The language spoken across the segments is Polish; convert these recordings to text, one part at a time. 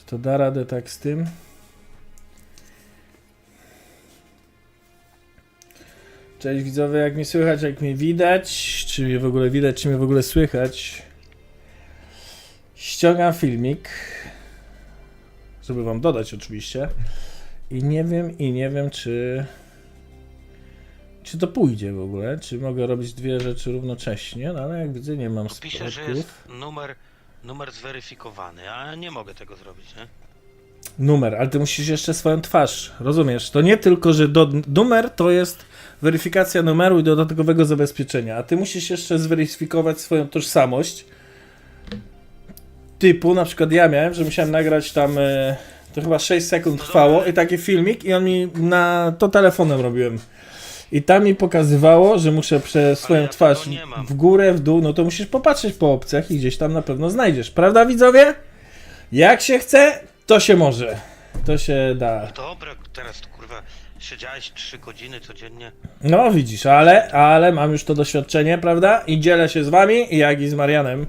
Czy to da radę tak z tym? Cześć widzowie, jak mnie słychać, jak mnie widać, czy mnie w ogóle widać, czy mnie w ogóle słychać. Ściągam filmik, żeby wam dodać oczywiście. I nie wiem, i nie wiem, czy czy to pójdzie w ogóle, czy mogę robić dwie rzeczy równocześnie, no ale jak widzę, nie mam Pisze, że jest numer, numer zweryfikowany, a nie mogę tego zrobić, nie? Numer, ale ty musisz jeszcze swoją twarz, rozumiesz? To nie tylko, że do, numer to jest weryfikacja numeru i dodatkowego zabezpieczenia, a ty musisz jeszcze zweryfikować swoją tożsamość. Typu, na przykład ja miałem, że musiałem nagrać tam, e, to chyba 6 sekund trwało i taki filmik i on mi na, to telefonem robiłem. I tam mi pokazywało, że muszę przez swoją ja twarz tego nie mam. w górę, w dół, no to musisz popatrzeć po opcjach i gdzieś tam na pewno znajdziesz. Prawda widzowie? Jak się chce, to się może. To się da. Dobra, teraz kurwa, siedziałeś 3 godziny codziennie. No widzisz, ale, ale mam już to doświadczenie, prawda? I dzielę się z wami, jak i z Marianem,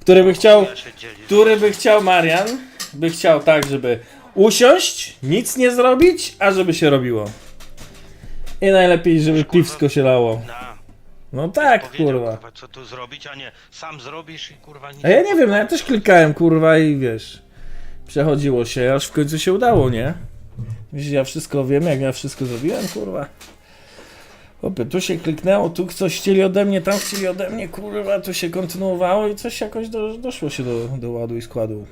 który by chciał, Ja się dzielisz. który by chciał Marian, by chciał tak, żeby usiąść, nic nie zrobić, a żeby się robiło. I najlepiej, żeby piwsko się lało. Na, No tak, powiedział, kurwa. co tu zrobić, a nie sam zrobisz i kurwa nic. A ja nie wiem, no ja też klikałem, kurwa, i wiesz, przechodziło się, aż w końcu się udało, nie? Wiesz, ja wszystko wiem, jak ja wszystko zrobiłem, kurwa. Opie, tu się kliknęło, tu coś chcieli ode mnie, tam chcieli ode mnie, kurwa, tu się kontynuowało i coś jakoś do, doszło się do, do ładu i składu.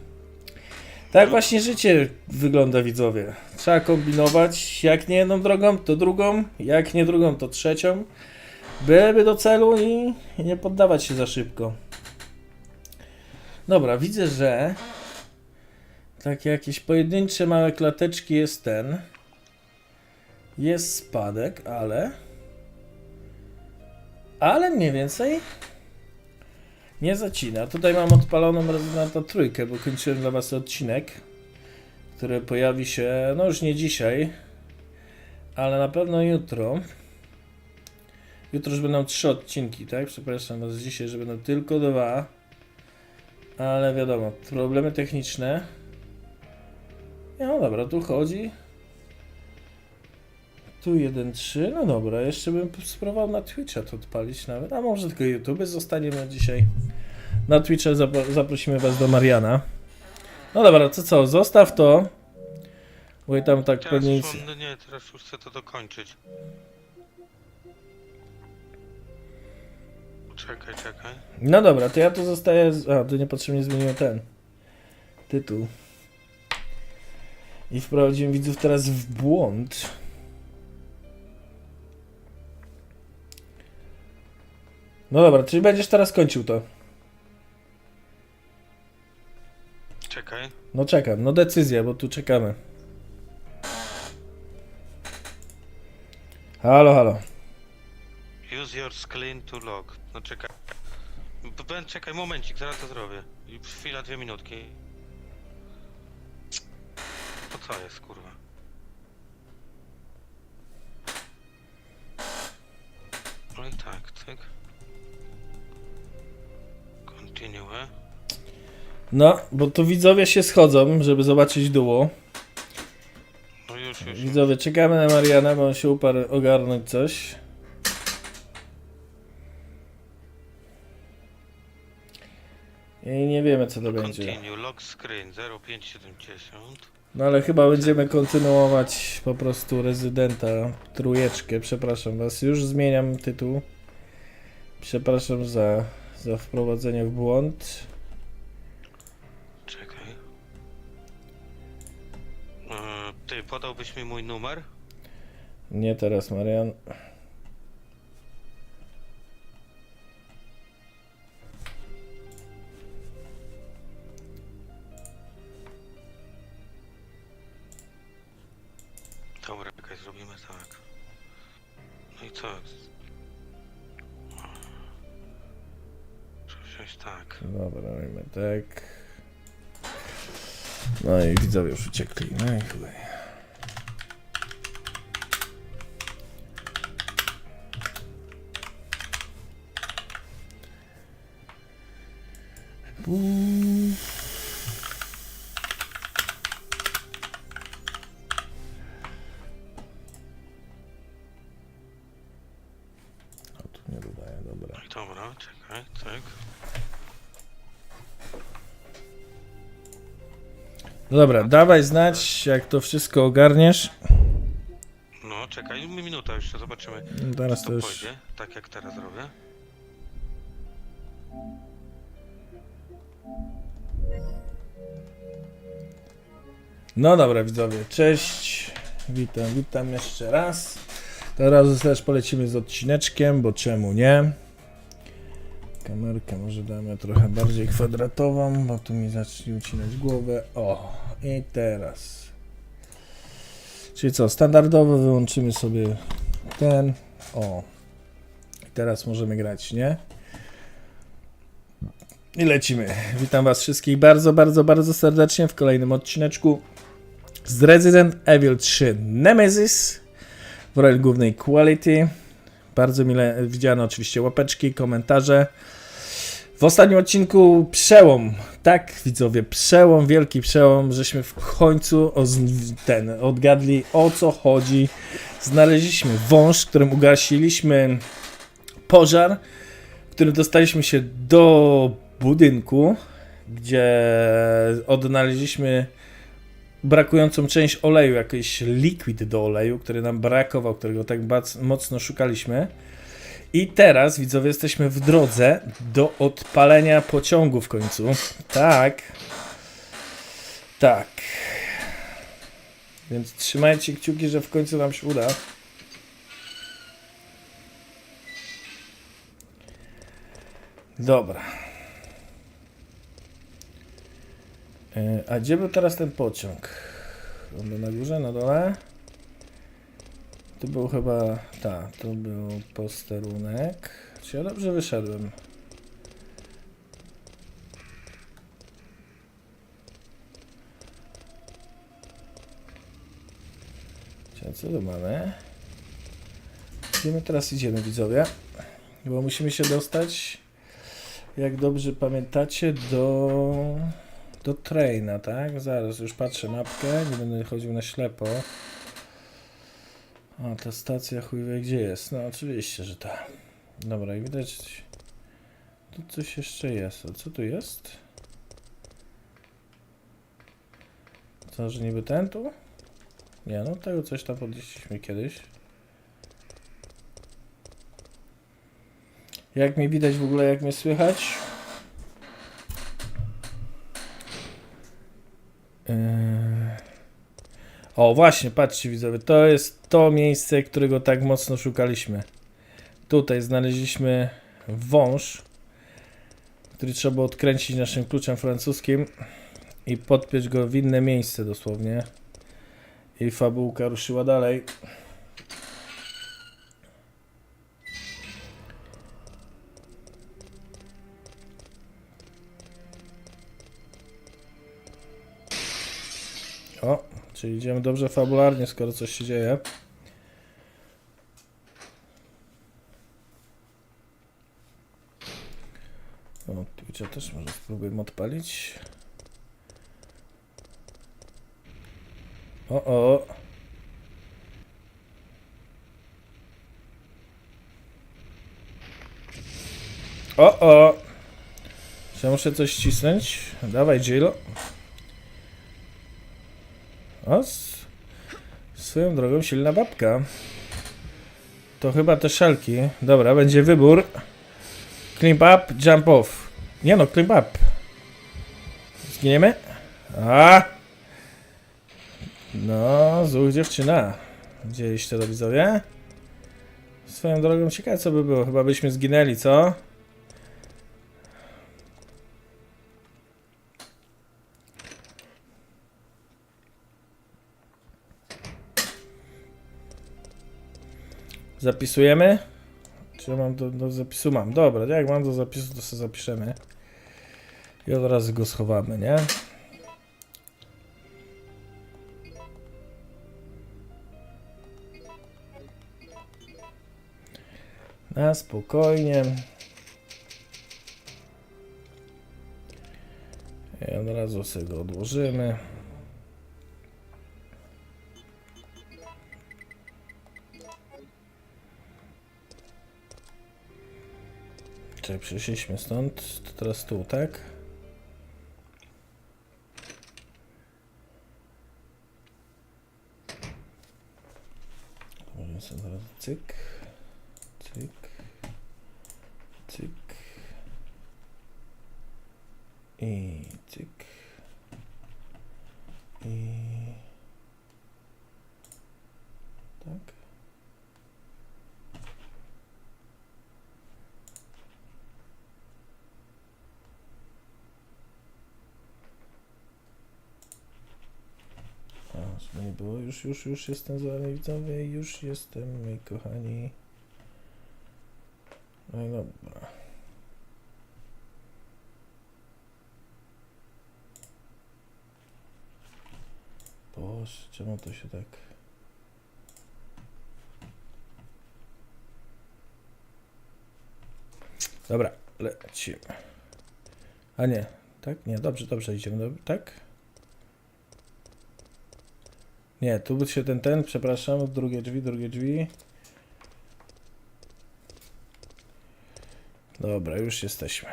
Tak właśnie życie wygląda, widzowie. Trzeba kombinować, jak nie jedną drogą, to drugą, jak nie drugą, to trzecią, byleby do celu i, i nie poddawać się za szybko. Dobra, widzę, że takie jakieś pojedyncze małe klateczki jest ten. Jest spadek, ale. Ale mniej więcej nie zacina. Tutaj mam odpaloną Residenta trójkę, bo kończyłem dla Was odcinek, który pojawi się, no już nie dzisiaj, ale na pewno jutro. Jutro już będą trzy odcinki, tak? Przepraszam Was dzisiaj, że będą tylko dwa. Ale wiadomo, problemy techniczne. No dobra, tu chodzi. Tu 1.3, no dobra, jeszcze bym spróbował na Twitcha to odpalić nawet, a może tylko YouTube, zostaniemy dzisiaj. Na Twitcha zapro- zaprosimy was do Mariana. No dobra, to co, zostaw to. Bo tam tak Teraz pewnie już, no nie, teraz już chcę to dokończyć. Czekaj, czekaj. No dobra, to ja tu zostaję. Z... A, tu niepotrzebnie zmieniłem ten tytuł. I wprowadziłem widzów teraz w błąd. No dobra, czyli będziesz teraz kończył to. Czekaj. No czekam, no decyzja, bo tu czekamy. Halo, halo. Use your screen to log. No czekaj. B- b- Czekaj, momencik, zaraz to zrobię. I Chwila, dwie minutki. To co jest, kurwa? No i tak, cyk. Continue. No, bo tu widzowie się schodzą, żeby zobaczyć duo. No już, już. już. Widzowie, czekamy na Mariana, bo on się uparł ogarnąć coś. I nie wiemy co to będzie. Continue, lock screen 0570. No ale chyba będziemy kontynuować po prostu rezydenta trójeczkę. Przepraszam was, już zmieniam tytuł. Przepraszam za, za wprowadzenie w błąd. Czekaj. E, ty, podałbyś mi mój numer? Nie teraz, Marian. widzowie już uciekli. No i chuj. Dobra, czekaj, tak. No dobra, dawaj znać, jak to wszystko ogarniesz. No, czekaj, minuta jeszcze, zobaczymy. No Teraz czy to to już... pójdzie, tak jak teraz robię. No dobra, widzowie, cześć. Witam, witam jeszcze raz. Teraz też polecimy z odcineczkiem, bo czemu nie? Kamerkę może damy trochę bardziej kwadratową, bo tu mi zacznie ucinać głowę. O, i teraz. Czyli co, standardowo wyłączymy sobie ten. O. I teraz możemy grać, nie? I lecimy. Witam Was wszystkich bardzo, bardzo, bardzo serdecznie w kolejnym odcineczku z Resident Evil 3 Nemesis w roli głównej Quality. Bardzo mile widziano oczywiście łapeczki, komentarze. W ostatnim odcinku przełom, tak widzowie, przełom, wielki przełom, żeśmy w końcu ten, odgadli o co chodzi. Znaleźliśmy wąż, którym ugasiliśmy pożar, w którym dostaliśmy się do budynku, gdzie odnaleźliśmy brakującą część oleju, jakiś liquid do oleju, który nam brakował, którego tak mocno szukaliśmy. I teraz, widzowie, jesteśmy w drodze do odpalenia pociągu w końcu. Tak. Tak. Więc trzymajcie kciuki, że w końcu nam się uda. Dobra. E, A gdzie był teraz ten pociąg? On na górze, na dole? Tu był chyba. Tak, tu był posterunek. Czy ja dobrze wyszedłem? Co tu mamy? Gdzie my teraz idziemy, widzowie? Bo musimy się dostać, jak dobrze pamiętacie, do do traina, tak? Zaraz już patrzę mapkę, nie będę chodził na ślepo. A ta stacja chuj wie gdzie jest. No oczywiście, że ta. Dobra, i widać tu coś jeszcze jest. A co tu jest? Co, że niby ten tu? Nie, no tego coś tam podnieśliśmy kiedyś. Jak mi widać w ogóle, jak mnie słychać? Yy. O, właśnie, patrzcie widzowie, to jest to miejsce, którego tak mocno szukaliśmy. Tutaj znaleźliśmy wąż, który trzeba odkręcić naszym kluczem francuskim i podpiąć go w inne miejsce dosłownie. I fabułka ruszyła dalej. Czyli idziemy dobrze fabularnie, skoro coś się dzieje. O, Twitcha też może spróbujemy odpalić. O, o. O, o. Czy ja muszę coś cisnąć? Dawaj, Jill. O, swoją drogą silna babka. To chyba te szelki. Dobra, będzie wybór. Climb up, jump off. Nie no, climb up. Zginiemy? A! No, złych dziewczyna. Widzieliście to widzowie? Swoją drogą ciekawe co by było. Chyba byśmy zginęli, co? Zapisujemy? Czy ja mam do, do zapisu? Mam. Dobra, jak mam do zapisu, to sobie zapiszemy. I od razu go schowamy, nie? Na spokojnie. I od razu sobie go odłożymy. Czyli przyszliśmy stąd, to teraz tu, tak? Robimy sobie teraz cyk, cyk, cyk i cyk i tak. A, żeby nie było, już, już, już jestem z wami widzowie, już jestem, moi kochani. No i dobra. Boże, czemu to się tak... Dobra, lecimy. A nie, tak? Nie, dobrze, dobrze, idziemy, do, tak? Nie, tu się ten, ten, przepraszam, drugie drzwi, drugie drzwi. Dobra, już jesteśmy.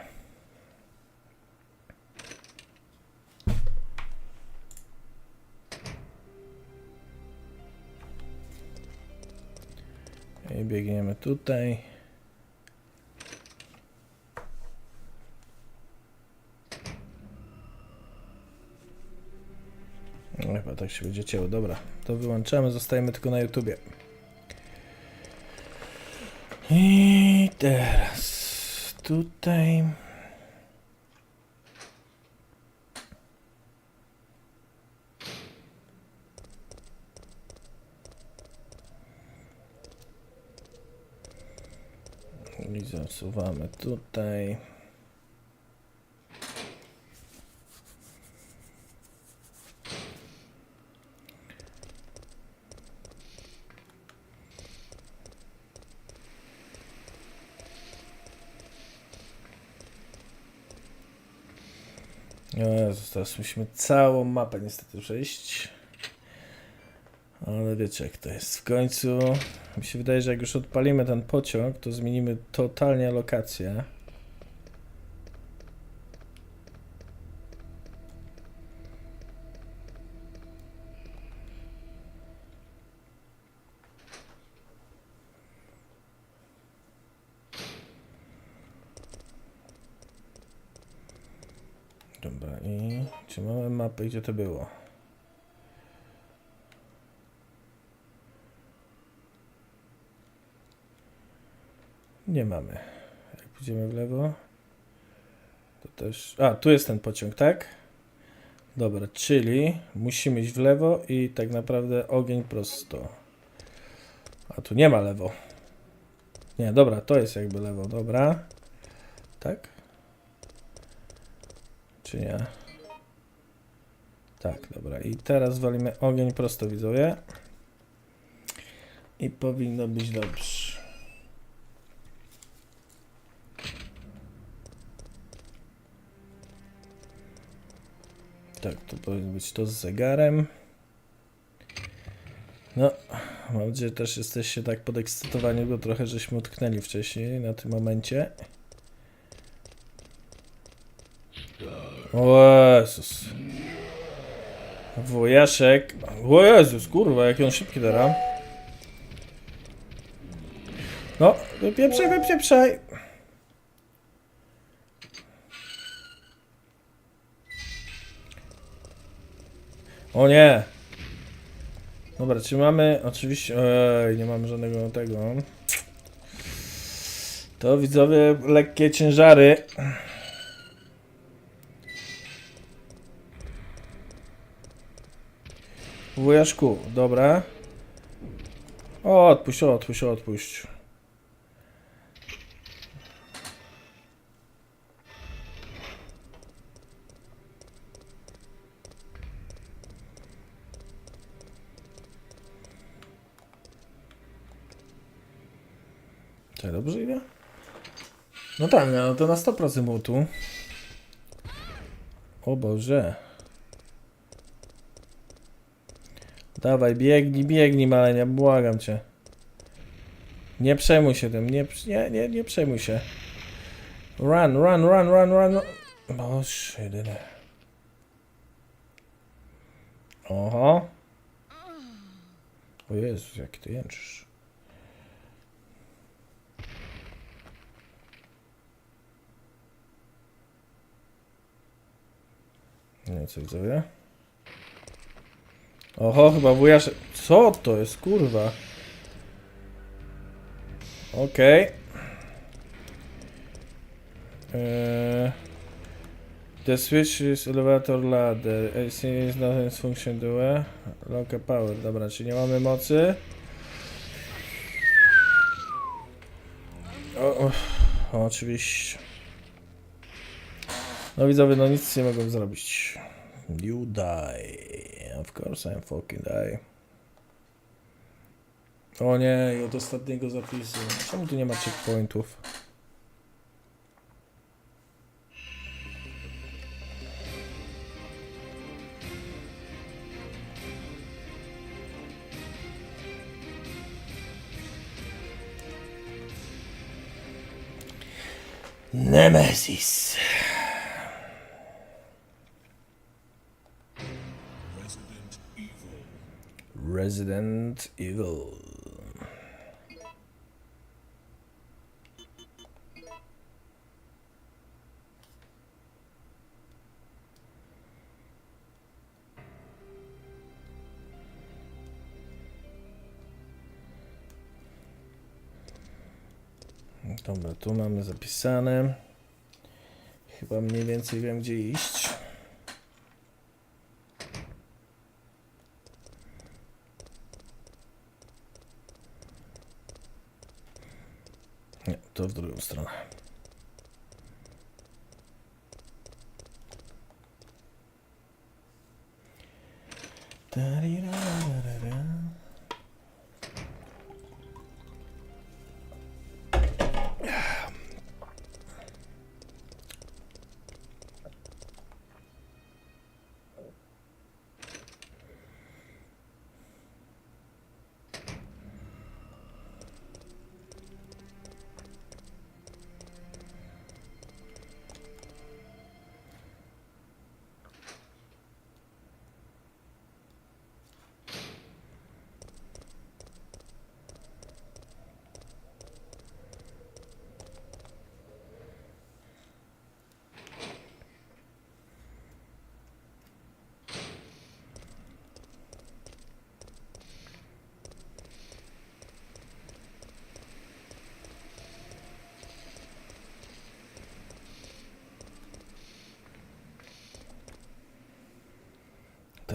I biegniemy tutaj. Tak się będzie cięło. Dobra, to wyłączamy, zostajemy tylko na YouTubie. I teraz tutaj. I zasuwamy tutaj. O Jezus, teraz musimy całą mapę niestety przejść. Ale wiecie jak to jest. W końcu mi się wydaje, że jak już odpalimy ten pociąg, to zmienimy totalnie lokację. Czy mamy mapę, gdzie to było? Nie mamy. Jak pójdziemy w lewo, to też. A, tu jest ten pociąg, tak? Dobra, czyli musimy iść w lewo i tak naprawdę ogień prosto. A tu nie ma lewo. Nie, dobra, to jest jakby lewo, dobra. Tak? Czy nie? Tak, dobra. I teraz walimy ogień prosto, widzowie. I powinno być dobrze. Tak, to powinno być to z zegarem. No, mam nadzieję, że też jesteście tak podekscytowani, bo trochę żeśmy utknęli wcześniej na tym momencie. O Jezus. Wojaszek. O Jezus, kurwa, jaki on szybki teraz. No, wypieprzaj, wypieprzaj. O nie. Dobra, czy mamy, oczywiście, ej, nie mamy żadnego tego. To widzowie, lekkie ciężary. Wujaszku, dobra. O, odpuść, odpuść, odpuść. Czy dobrze idę? No tak, no to na 100% było tu. O Boże. Dawaj, biegnij, biegnij, malenia, błagam cię. Nie przejmuj się tym, nie, nie, nie, nie przejmuj się. Run, run, run, run, run. No, Boże, jedyne. Oho. O Jezu, jak ty jęczysz. Nie, co widzowie? Oho, chyba wujasz... Co to jest, kurwa? Okej. Eee, The switch is elevator ladder. AC is not in function do Lock power. Dobra, czyli nie mamy mocy. O, o, oczywiście. No widzowie, no nic nie mogą zrobić. You die. Of course I'm fucking die. O nie, i od ostatniego zapisu. Czemu tu nie ma checkpointów? Nemesis. Resident Evil. Dobra, tu mamy zapisane. Chyba mniej więcej wiem, gdzie iść. Nie, to w drugą stronę.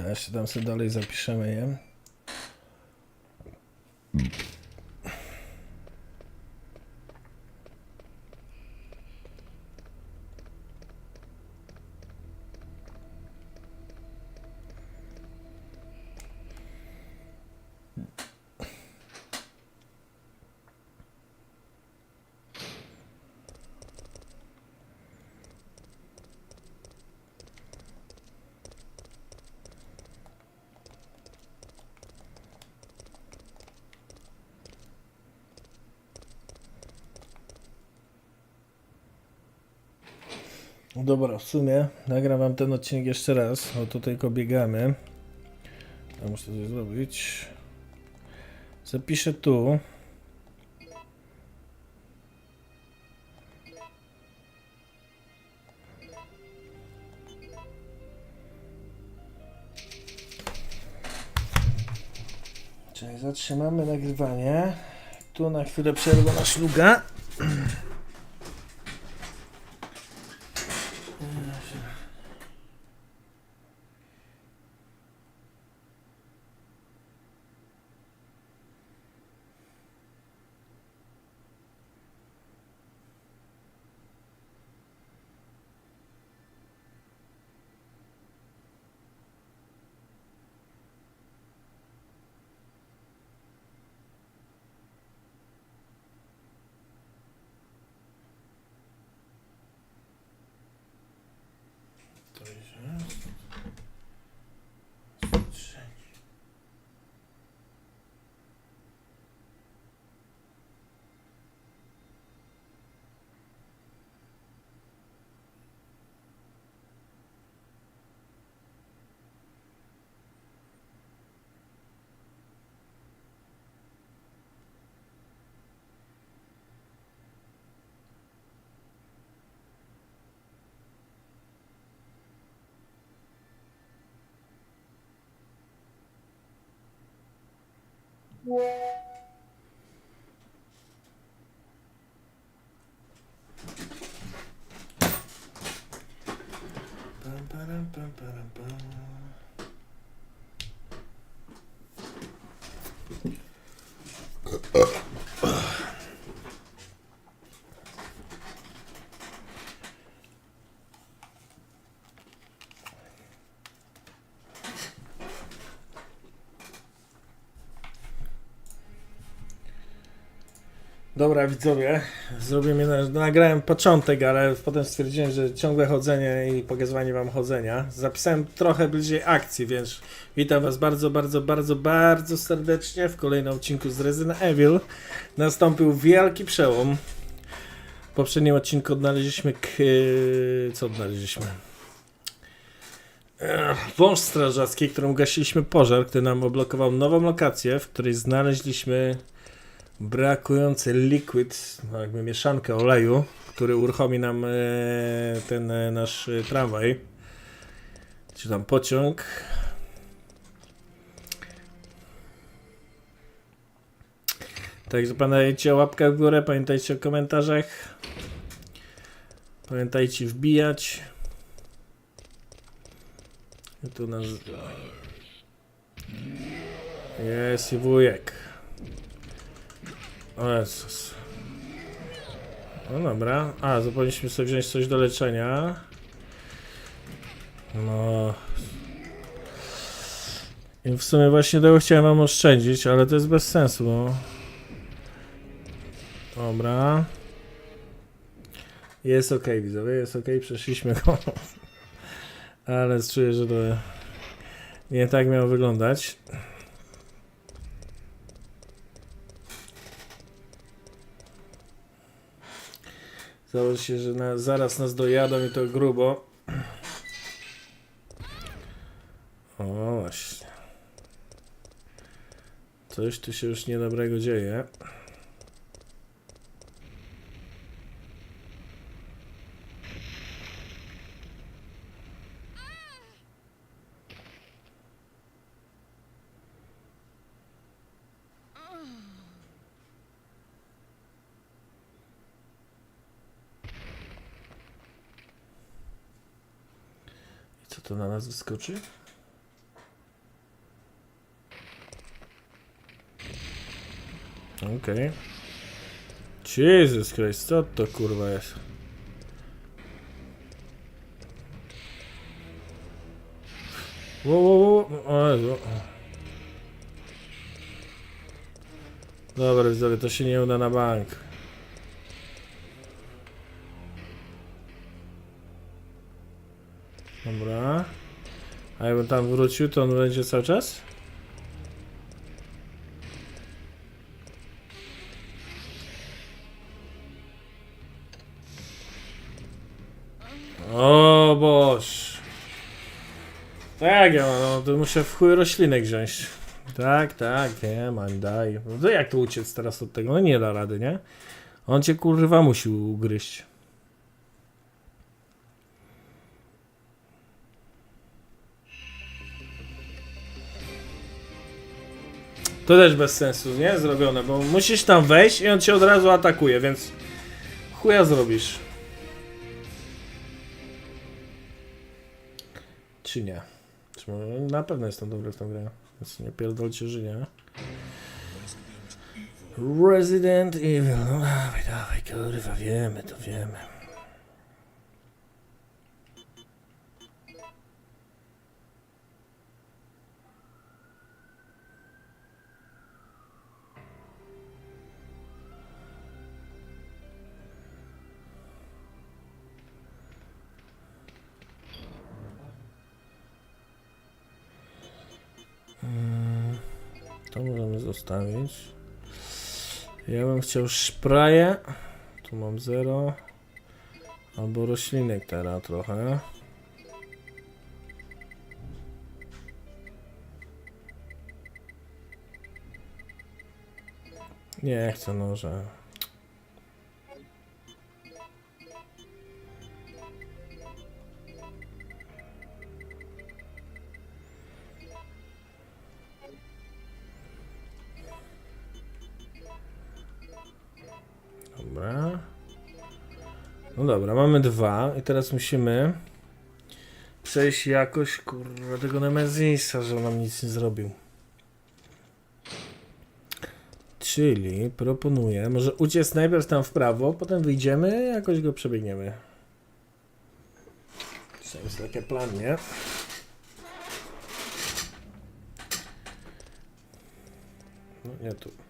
Jeszcze tam sobie dalej zapiszemy, nie? Dobra, w sumie nagram wam ten odcinek jeszcze raz. O, tutaj biegamy. Ja muszę coś zrobić. Zapiszę tu. Czyli zatrzymamy nagrywanie. Tu na chwilę przerwa na szluga. Dobra, widzowie, zrobimy, nagrałem początek, ale potem stwierdziłem, że ciągłe chodzenie i pokazywanie wam chodzenia. Zapisałem trochę bliżej akcji, więc witam was bardzo, bardzo, bardzo, bardzo serdecznie w kolejnym odcinku z Resident Evil. Nastąpił wielki przełom. W poprzednim odcinku odnaleźliśmy k... co odnaleźliśmy? Wąż strażacki, którym gasiliśmy pożar, który nam oblokował nową lokację, w której znaleźliśmy brakujący liquid, no jakby mieszankę oleju, który uruchomi nam e, ten e, nasz e, tramwaj, czy tam pociąg. Także pamiętajcie o łapkach w górę, pamiętajcie o komentarzach. Pamiętajcie wbijać. I tu nasz... Jest i wujek. O Jezus. No dobra. A, zapomnieliśmy sobie wziąć coś do leczenia. No. I w sumie właśnie tego chciałem wam oszczędzić, ale to jest bez sensu, bo... Dobra. Jest ok, widzowie, jest ok, przeszliśmy go. Ale czuję, że to nie tak miało wyglądać. Założę się, że na, zaraz nas dojadą i to grubo. O właśnie. Coś tu się już niedobrego dzieje. I co wyskoczy? Okej. Okay. Jesus Christ, co to kurwa jest? Wow, wow, wow. O Jezu. Dobra, widzowie, to się nie uda na bank. Dobra. A jakbym tam wrócił, to on będzie cały czas? O boż. Tak, ja no, to muszę w chuj roślinek wziąć. Tak, tak, wiem, man, daj. No to jak tu uciec teraz od tego? No nie da rady, nie? On cię kurwa musi ugryźć. To też bez sensu, nie? Zrobione, bo musisz tam wejść i on cię od razu atakuje, więc chuja zrobisz. Czy nie? Czy na pewno jestem dobry w tą grę, więc nie pierdolcie, że nie. Resident Evil, no dawaj, dawaj, kurwa, wiemy, to wiemy. Ja bym chciał szpraję. Tu mam 0. Albo roślinek teraz trochę. Nie chcę noże. Dobra. No dobra, mamy dwa i teraz musimy przejść jakoś, kurwa, tego Nemezisa, że on nam nic nie zrobił. Czyli proponuję, może uciec najpierw tam w prawo, potem wyjdziemy, jakoś go przebiegniemy. To jest taki plan, nie? No nie tu.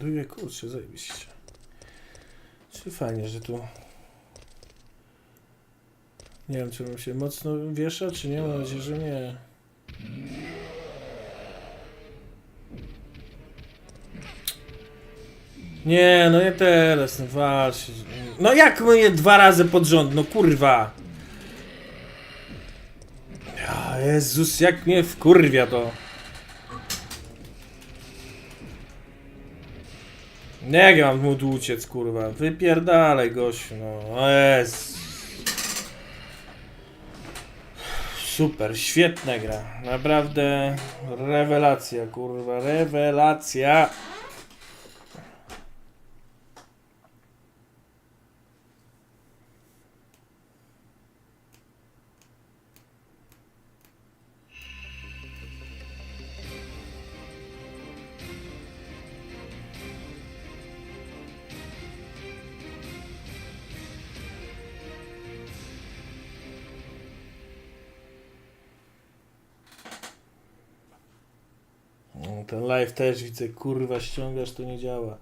Znajduje. Kurczę, zajebiście. Czy fajnie, że tu... Nie wiem, czy on się mocno wiesza, czy nie. Mam nadzieję, że nie. Nie, no nie teraz, no walcz. No jak mnie dwa razy pod rząd, no kurwa. Jezus, jak mnie wkurwia to. Nie mam mu tu uciec, kurwa. Wypierdalaj, gościu, no. Super, świetna gra. Naprawdę rewelacja, kurwa, rewelacja. Też widzę, kurwa, ściągasz, to nie działa.